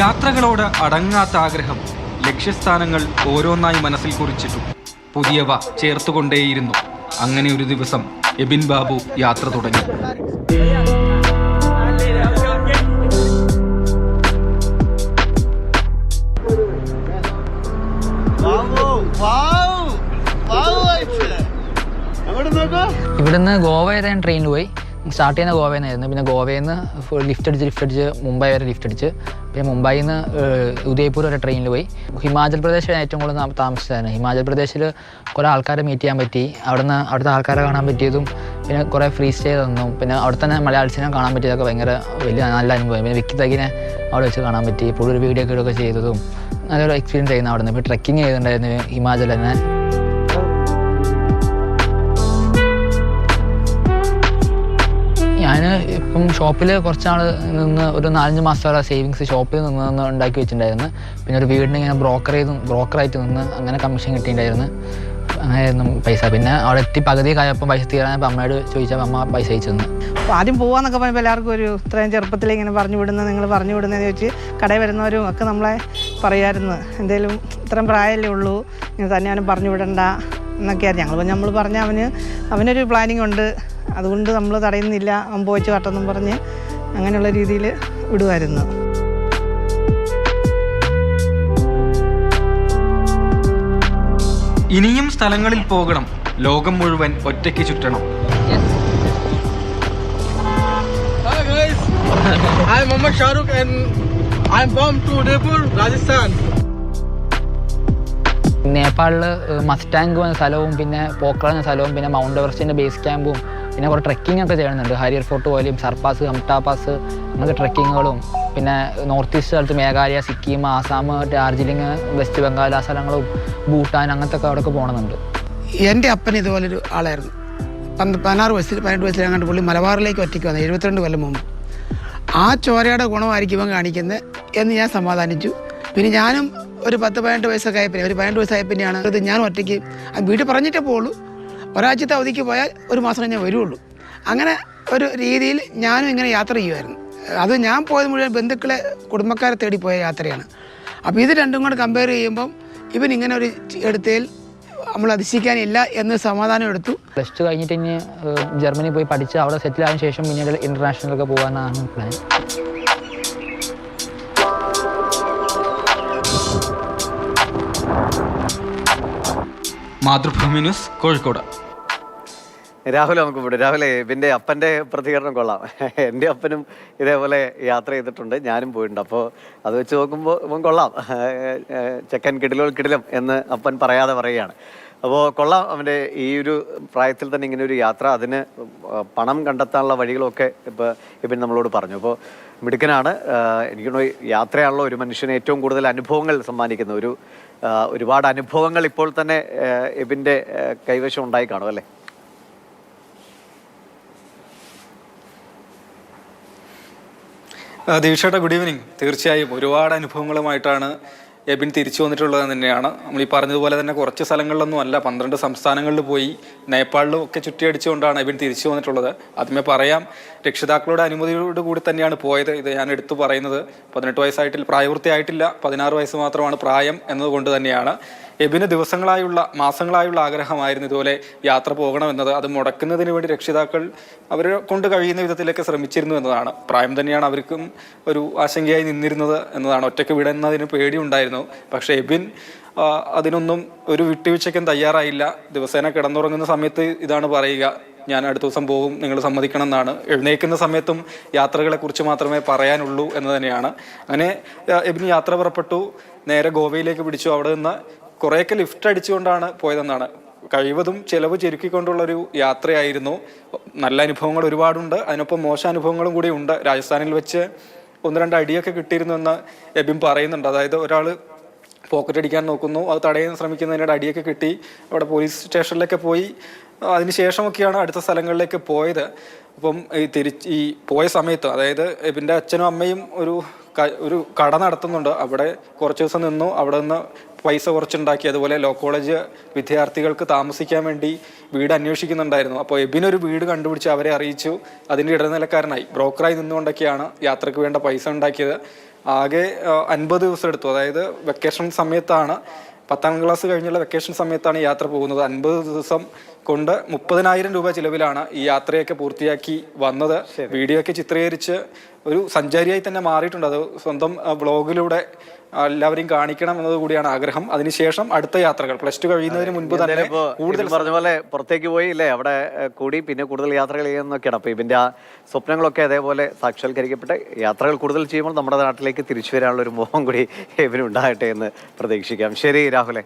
യാത്രകളോട് അടങ്ങാത്ത ആഗ്രഹം ലക്ഷ്യസ്ഥാനങ്ങൾ ഓരോന്നായി മനസ്സിൽ കുറിച്ചിട്ടു. പുതിയവ ചേർത്തുകൊണ്ടേയിരുന്നു. അങ്ങനെ ഒരു ദിവസം എബിൻ ബാബു യാത്ര തുടങ്ങി. ഇവിടുന്ന് ഗോവ ഏതാണ് ട്രെയിനിൽ പോയി. സ്റ്റാർട്ട് ചെയ്യുന്ന ഗോവയിൽ നിന്നായിരുന്നു പിന്നെ ഗോവയിൽ നിന്ന് ലിഫ്റ്റ് അടിച്ച് ലിഫ്റ്റ് അടിച്ച് മുംബൈ വരെ ലിഫ്റ്റ് അടിച്ച്. പിന്നെ മുംബൈയിൽ നിന്ന് ഉദയ്പൂർ വരെ ട്രെയിനിൽ പോയി. ഹിമാചൽ പ്രദേശിലാണ് ഏറ്റവും കൂടുതൽ താമസിച്ചതായിരുന്നു ഹിമാചൽ പ്രദേശിൽ കുറേ ആൾക്കാരെ മീറ്റ് ചെയ്യാൻ പറ്റി. അവിടുന്ന് അവിടുത്തെ ആൾക്കാരെ കാണാൻ പറ്റിയതും പിന്നെ കുറേ ഫ്രീ സ്റ്റേ തന്നു. പിന്നെ അവിടെ തന്നെ മലയാളിസിനെ കാണാൻ പറ്റിയതൊക്കെ ഭയങ്കര വലിയ നല്ല അനുഭവം പിന്നെ വിക്കി തകിനെ അവിടെ വെച്ച് കാണാൻ പറ്റി. പുള്ളി ഒരു വീഡിയോ ഒക്കെ ചെയ്തതും നല്ലൊരു എക്സ്പീരിയൻസ് ആയിരുന്നു അവിടെ നിന്ന് ഇപ്പോൾ ട്രക്കിങ് ചെയ്തിട്ടുണ്ടായിരുന്നു ഹിമാചൽ തന്നെ. ഇപ്പം ഷോപ്പിൽ കുറച്ചാൾ നിന്ന് ഒരു നാലഞ്ച് മാസം വരെ സേവിങ്സ് ഷോപ്പിൽ നിന്ന് നിന്ന് ഉണ്ടാക്കി വെച്ചിട്ടുണ്ടായിരുന്നു. പിന്നെ ഒരു വീടിന് ഇങ്ങനെ ബ്രോക്കർ ചെയ്ത് ബ്രോക്കറായിട്ട് നിന്ന് അങ്ങനെ കമ്മീഷൻ കിട്ടിയിട്ടുണ്ടായിരുന്നു. അങ്ങനെയായിരുന്നു പൈസ. പിന്നെ അവിടെ എത്തി പകുതി കായപ്പം പൈസ തീരാനപ്പോൾ അമ്മയോട് ചോദിച്ചപ്പോൾ അമ്മ പൈസ അയച്ചു തന്നു. അപ്പോൾ ആദ്യം പോവാന്നൊക്കെ പറഞ്ഞപ്പോൾ എല്ലാവർക്കും ഒരു ഇത്രയും ചെറുപ്പത്തിൽ ഇങ്ങനെ പറഞ്ഞു വിടുന്നത് നിങ്ങൾ പറഞ്ഞു വിടുന്നതെന്ന് ചോദിച്ച് കടയിൽ വരുന്നവരും ഒക്കെ നമ്മളെ പറയുമായിരുന്നു എന്തേലും ഇത്രയും പ്രായമല്ലേ ഉള്ളൂ ഇങ്ങനെ തന്നെ അവനും പറഞ്ഞു വിടണ്ട എന്നൊക്കെയായിരുന്നു. ഞങ്ങൾ നമ്മൾ പറഞ്ഞ അവന് അവനൊരു പ്ലാനിങ് ഉണ്ട്. അതുകൊണ്ട് നമ്മൾ തടയുന്നില്ല അവൻ വെച്ച് വട്ടെന്നും പറഞ്ഞ് അങ്ങനെയുള്ള രീതിയിൽ വിടുമായിരുന്നു ഇനിയും സ്ഥലങ്ങളിൽ പോകണം. ലോകം മുഴുവൻ ഒറ്റയ്ക്ക് ചുറ്റണം. നേപ്പാളിൽ guys, I'm Mohammad Shahrukh and I'm from to Udaipur, Rajasthan. നേപ്പാളിൽ മസ്റ്റാങ്ക് എന്ന സ്ഥലവും പിന്നെ പോക്ര എന്ന സ്ഥലവും പിന്നെ മൗണ്ട് എവറസ്റ്റിന്റെ ബേസ് ക്യാമ്പും പിന്നെ കുറേ ട്രെക്കിംഗ് ഒക്കെ ചെയ്യുന്നുണ്ട്. ഹരിയർ ഫോർട്ട് പോലെയും സർപ്പാസ് ഹംടാ പാസ് അങ്ങനത്തെ ട്രെക്കിങ്ങുകളും പിന്നെ നോർത്ത് ഈസ്റ്റ് സ്ഥലത്ത് മേഘാലയ സിക്കിം ആസാം ഡാർജിലിംഗ് വെസ്റ്റ് ബംഗാൾ ആ സ്ഥലങ്ങളും ഭൂട്ടാൻ അങ്ങനത്തെ ഒക്കെ അവിടെയൊക്കെ പോകണമെന്നുണ്ട് എന്റെ അപ്പൻ ഇതുപോലൊരു ആളായിരുന്നു. പന്ത് പതിനാറ് വയസ്സിൽ പതിനെട്ട് വയസ്സിൽ അങ്ങോട്ട് പുള്ളി മലബാറിലേക്ക് ഒറ്റയ്ക്ക് വന്നത് എഴുപത്തിരണ്ട് കൊല്ലം മുമ്പ്. ആ ചോരയുടെ ഗുണമായിരിക്കും ഇവൻ കാണിക്കുന്നത് എന്ന് ഞാൻ സമാധാനിച്ചു. പിന്നെ ഞാനും ഒരു പത്ത് പതിനെട്ട് വയസ്സൊക്കെ ആയപ്പിന്നെ ഒരു പതിനെട്ട് വയസ്സായ പിന്നെയാണ് ഞാൻ ഒറ്റയ്ക്ക് വീട്ടിൽ പറഞ്ഞിട്ടേ പോകുള്ളൂ ഒരാഴ്ചത്തെ അവധിക്ക് പോയാൽ ഒരു മാസം കഴിഞ്ഞാൽ വരുള്ളൂ. അങ്ങനെ ഒരു രീതിയിൽ ഞാനും ഇങ്ങനെ യാത്ര ചെയ്യുമായിരുന്നു അത് ഞാൻ പോയത് മുഴുവൻ ബന്ധുക്കളെ കുടുംബക്കാരെ തേടി പോയ യാത്രയാണ്. അപ്പോൾ ഇത് രണ്ടും കൂടെ കമ്പയർ ചെയ്യുമ്പം ഇവൻ ഇങ്ങനെ ഒരു എടുത്തതിൽ നമ്മൾ അതിശയിക്കാനില്ല എന്ന് സമാധാനം എടുത്തു. പ്ലസ് ടു കഴിഞ്ഞിട്ട് ഇനി ജർമ്മനി പോയി പഠിച്ച് അവിടെ സെറ്റിൽ ആയതിനു ശേഷം പിന്നീട് ഇന്റർനാഷണലൊക്കെ പോകാനാണ് പ്ലാൻ മാതൃഭൂമി ന്യൂസ് കോഴിക്കോട്. രാഹുൽ നമുക്ക് ഇവിടെ. രാഹുലെ ഇവന്റെ അപ്പന്റെ പ്രതികരണം കൊള്ളാം. എന്റെ അപ്പനും ഇതേപോലെ യാത്ര ചെയ്തിട്ടുണ്ട്. ഞാനും പോയിട്ടുണ്ട്. അപ്പോൾ അത് വെച്ച് നോക്കുമ്പോൾ ഇവൻ കൊള്ളാം. ചെക്കൻ കിടിലോൾ കിടിലം എന്ന് അപ്പൻ പറയാതെ പറയുകയാണ്. അപ്പോൾ കൊള്ളാം അവന്റെ ഈ ഒരു പ്രായത്തിൽ തന്നെ ഇങ്ങനെ ഒരു യാത്ര. അതിന് പണം കണ്ടെത്താനുള്ള വഴികളൊക്കെ ഇപ്പോൾ ഇവൻ നമ്മളോട് പറഞ്ഞു. അപ്പോൾ മിടുക്കനാണ്. എനിക്ക് യാത്രയാണല്ലോ ഒരു മനുഷ്യന് ഏറ്റവും കൂടുതൽ അനുഭവങ്ങൾ സമ്മാനിക്കുന്ന ഒരു ഒരുപാട് അനുഭവങ്ങൾ ഇപ്പോൾ തന്നെ എബിന്റെ കൈവശം ഉണ്ടായി കാണും അല്ലേ? ദീക്ഷയുടെ ഗുഡ് ഈവനിങ് തീർച്ചയായും ഒരുപാട് അനുഭവങ്ങളുമായിട്ടാണ് എബിൻ തിരിച്ചു വന്നിട്ടുള്ളത് തന്നെയാണ്. നമ്മൾ ഈ പറഞ്ഞതുപോലെ തന്നെ കുറച്ച് സ്ഥലങ്ങളിലൊന്നും അല്ല. പന്ത്രണ്ട് സംസ്ഥാനങ്ങളിൽ പോയി നേപ്പാളിലും ഒക്കെ ചുറ്റിയടിച്ചുകൊണ്ടാണ് എബിൻ തിരിച്ചു വന്നിട്ടുള്ളത്. ആദ്യമേ പറയാം രക്ഷിതാക്കളുടെ അനുമതിയോട് കൂടി തന്നെയാണ് പോയത്. ഇത് ഞാൻ എടുത്തു പറയുന്നത്. പതിനെട്ട് വയസ്സായിട്ടില്ല പ്രായപൂർത്തിയായിട്ടില്ല. പതിനാറ് വയസ്സ് മാത്രമാണ് പ്രായം എന്നതുകൊണ്ട് തന്നെയാണ്. എബിന് ദിവസങ്ങളായുള്ള മാസങ്ങളായുള്ള ആഗ്രഹമായിരുന്നു ഇതുപോലെ യാത്ര പോകണമെന്നത്. അത് മുടക്കുന്നതിന് വേണ്ടി രക്ഷിതാക്കൾ അവരെ കൊണ്ട് കഴിയുന്ന വിധത്തിലൊക്കെ ശ്രമിച്ചിരുന്നു എന്നതാണ്. പ്രായം തന്നെയാണ് അവർക്കും ഒരു ആശങ്കയായി നിന്നിരുന്നത് എന്നതാണ്. ഒറ്റയ്ക്ക് വിടുന്നതിന് പേടിയുണ്ടായിരുന്നു. പക്ഷേ എബിൻ അതിനൊന്നും ഒരു വിട്ടുവീഴ്ചയ്ക്കും തയ്യാറായില്ല. ദിവസേന കിടന്നുറങ്ങുന്ന സമയത്ത് ഇതാണ് പറയുക. ഞാൻ അടുത്ത ദിവസം പോകും നിങ്ങൾ സമ്മതിക്കണം എന്നാണ്. എഴുന്നേൽക്കുന്ന സമയത്തും യാത്രകളെക്കുറിച്ച് മാത്രമേ പറയാനുള്ളൂ എന്ന് തന്നെയാണ്. അങ്ങനെ എബിന് യാത്ര പുറപ്പെട്ടു. നേരെ ഗോവയിലേക്ക് പിടിച്ചു. അവിടെ നിന്ന് കുറേയൊക്കെ ലിഫ്റ്റ് അടിച്ചുകൊണ്ടാണ് പോയതെന്നാണ്. കഴിവതും ചിലവ് ചുരുക്കിക്കൊണ്ടുള്ള ഒരു യാത്രയായിരുന്നു. നല്ല അനുഭവങ്ങൾ ഒരുപാടുണ്ട്. അതിനൊപ്പം മോശം അനുഭവങ്ങളും കൂടി ഉണ്ട്. രാജസ്ഥാനിൽ വെച്ച് ഒന്ന് രണ്ട് അടിയൊക്കെ കിട്ടിയിരുന്നു എന്ന് എബിൻ പറയുന്നുണ്ട്. അതായത് ഒരാൾ പോക്കറ്റ് അടിക്കാൻ നോക്കുന്നു. അത് തടയാൻ ശ്രമിക്കുന്നതിനിടെ അടിയൊക്കെ കിട്ടി. അവിടെ പോലീസ് സ്റ്റേഷനിലൊക്കെ പോയി. അതിനുശേഷമൊക്കെയാണ് അടുത്ത സ്ഥലങ്ങളിലേക്ക് പോയത്. അപ്പം ഈ തിരിച്ച് ഈ പോയ സമയത്ത് അതായത് എബിന്റെ അച്ഛനും അമ്മയും ഒരു ഒരു കട നടത്തുന്നുണ്ട്. അവിടെ കുറച്ച് ദിവസം നിന്നു. അവിടെ നിന്ന് പൈസ കുറച്ചുണ്ടാക്കി. അതുപോലെ ലോ കോളേജ് വിദ്യാർത്ഥികൾക്ക് താമസിക്കാൻ വേണ്ടി വീട് അന്വേഷിക്കുന്നുണ്ടായിരുന്നു. അപ്പോൾ എബിനൊരു വീട് കണ്ടുപിടിച്ച് അവരെ അറിയിച്ചു. അതിന്റെ ഇടനിലക്കാരനായി. ബ്രോക്കറായി നിന്നുകൊണ്ടൊക്കെയാണ് യാത്രയ്ക്ക് വേണ്ട പൈസ ഉണ്ടാക്കിയത്. ആകെ അൻപത് ദിവസം എടുത്തു. അതായത് വെക്കേഷൻ സമയത്താണ് പത്താം ക്ലാസ് കഴിഞ്ഞുള്ള വെക്കേഷൻ സമയത്താണ് യാത്ര പോകുന്നത്. അൻപത് ദിവസം കൊണ്ട് മുപ്പതിനായിരം രൂപ ചിലവിലാണ് ഈ യാത്രയൊക്കെ പൂർത്തിയാക്കി വന്നത്. വീഡിയോ ഒക്കെ ചിത്രീകരിച്ച് ഒരു സഞ്ചാരിയായി തന്നെ മാറിയിട്ടുണ്ട്. അത് സ്വന്തം ബ്ലോഗിലൂടെ എല്ലാവരെയും കാണിക്കണം എന്നത് കൂടിയാണ് ആഗ്രഹം. അതിനുശേഷം അടുത്ത യാത്രകൾ. പ്ലസ് ടു കഴിയുന്നതിന് മുൻപ് തന്നെ കൂടുതൽ പറഞ്ഞ പോലെ പുറത്തേക്ക് പോയി ഇല്ലേ? അവിടെ കൂടി പിന്നെ കൂടുതൽ യാത്രകൾ ചെയ്യുന്നൊക്കെയാണ് അപ്പൊ ഇതിന്റെ ആ സ്വപ്നങ്ങളൊക്കെ അതേപോലെ സാക്ഷാത്കരിക്കപ്പെട്ട് യാത്രകൾ കൂടുതൽ ചെയ്യുമ്പോൾ നമ്മുടെ നാട്ടിലേക്ക് തിരിച്ചു വരാനുള്ള ഒരു മോഹം കൂടി ഇവനുണ്ടാകട്ടെ എന്ന് പ്രതീക്ഷിക്കാം. ശരി രാഹുലെ.